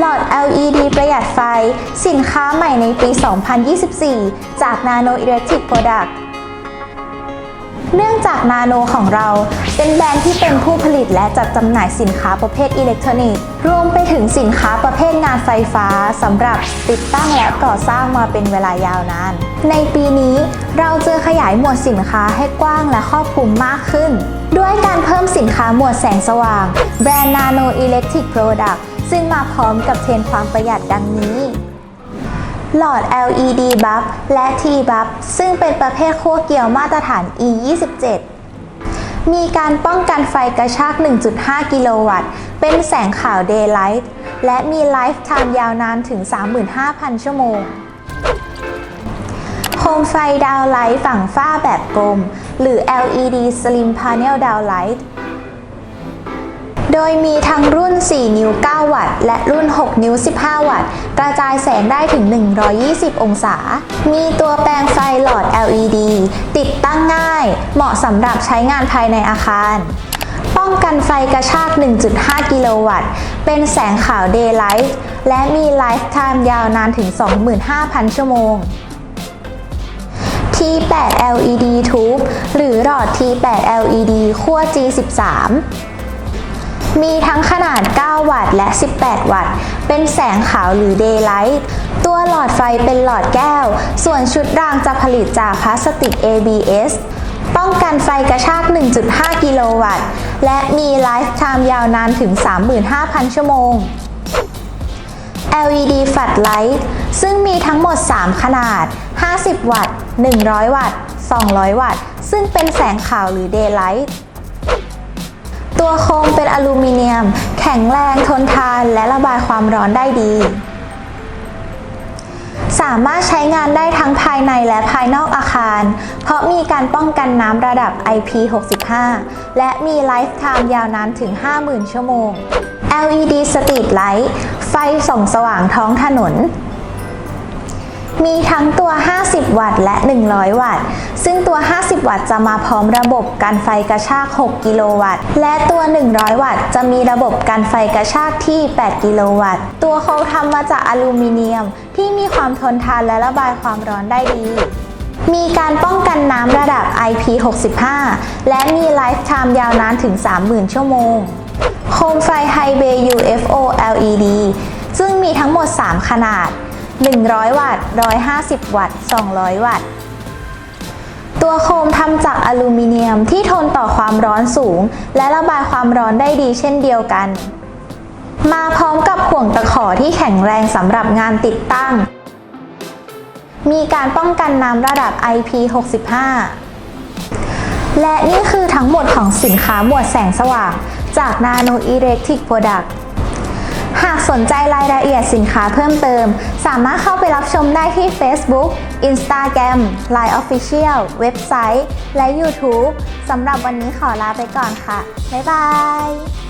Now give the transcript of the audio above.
หลอด LED ประหยัดไฟ สินค้าใหม่ในปี 2024 จาก Nano Electric Product เนื่องจากนาโนของเราเป็นแบรนด์ที่เป็นผู้ผลิตและจัดจำหน่ายสินค้าประเภทอิเล็กทรอนิกส์ รวมไปถึงสินค้าประเภทงานไฟฟ้าสำหรับติดตั้งและก่อสร้างมาเป็นเวลายาวนาน ในปีนี้เราจะขยายหมวดสินค้าให้กว้างและครอบคลุมมากขึ้น ด้วยการเพิ่มสินค้าหมวดแสงสว่าง แบรนด์ Nano Electric Product ซึ่งมาพร้อมกับเทรนความประหยัดดังนี้ หลอด LED buff และ T buff ซึ่งเป็นประเภทขั้วเกี่ยวมาตรฐาน E27 มีการป้องกันไฟกระชาก 1.5 กิโลวัตต์ เป็นแสงขาว Daylight และมีไลฟ์ไทม์ยาวนานถึง 35,000 ชั่วโมง โคมไฟดาวไลท์ฝั่งฝ้าแบบกลม หรือ LED Slim Panel Downlight ยมีทั้งรุ่น 4 นิ้ว 9 วัตต์ และรุ่น 6 นิ้ว 15 วัตต์ กระจายแสงได้ถึง 120 องศา มีตัวแปลงไฟหลอด LED ติดตั้งง่าย เหมาะสำหรับใช้งานภายในอาคาร ป้องกันไฟกระชาก 1.5 กิโลวัตต์ เป็นแสงขาว Daylight และมีไลฟ์ไทม์ยาวนานถึง 25,000 ชั่วโมง T8 LED Tube หรือหลอด T8 LED ขั้ว G13 มีทั้งขนาด 9 วัตต์และ 18 วัตต์ เป็นแสงขาวหรือ Daylight ตัวหลอดไฟเป็นหลอดแก้ว ส่วนชุดรางจะผลิตจากพลาสติก ABS ป้องกันไฟกระชาก 1.5 กิโลวัตต์ และมีไลฟ์ไทม์ยาวนานถึง 35,000 ชั่วโมง LED Floodlight ซึ่งมีทั้งหมด 3 ขนาด 50 วัตต์ 100 วัตต์ 200 วัตต์ ซึ่งเป็นแสงขาวหรือ Daylight ตัวโคมเป็นอลูมิเนียม แข็งแรงทนทานและระบายความร้อนได้ดี สามารถใช้งานได้ทั้งภายในและภายนอกอาคาร เพราะมีการป้องกันน้ำระดับ IP65 และมีไลฟ์ไทม์ยาวนานถึง 50,000 ชั่วโมง LED Street Light ไฟส่องสว่างท้องถนน มีทั้งตัว 50 วัตต์และ 100 วัตต์ ซึ่งตัว 50 วัตต์จะมาพร้อมระบบการไฟกระชาก 6 กิโลวัตต์ และตัว 100 วัตต์จะมีระบบการไฟกระชากที่ 8 กิโลวัตต์ ตัวเขาทำมาจากอลูมิเนียม ที่มีความทนทานและระบายความร้อนได้ดีมีการป้องกันน้ำระดับ IP65 และมีไลฟ์ไทม์ยาวนานถึง 30,000 ชั่วโมง โคมไฟ High Bay UFO LED ซึ่งมีทั้งหมด 3 ขนาด 100 วัตต์ 150 วัตต์ 200 วัตต์ ตัวโคมทำจากอลูมิเนียมที่ทนต่อความร้อนสูง และระบายความร้อนได้ดีเช่นเดียวกัน มาพร้อมกับห่วงตะขอที่แข็งแรงสำหรับงานติดตั้ง มีการป้องกันน้ำระดับ IP65 และนี่คือทั้งหมดของสินค้าหมวดแสงสว่างจาก Nano Electric Product ากสนใจรายละเอียดสินค้าเพิ่มเติม สามารถเข้าไปรับชมได้ที่ Facebook Instagram Line Official เว็บไซต์ และ YouTube สำหรับวันนี้ขอลาไปก่อนค่ะ บ๊ายบาย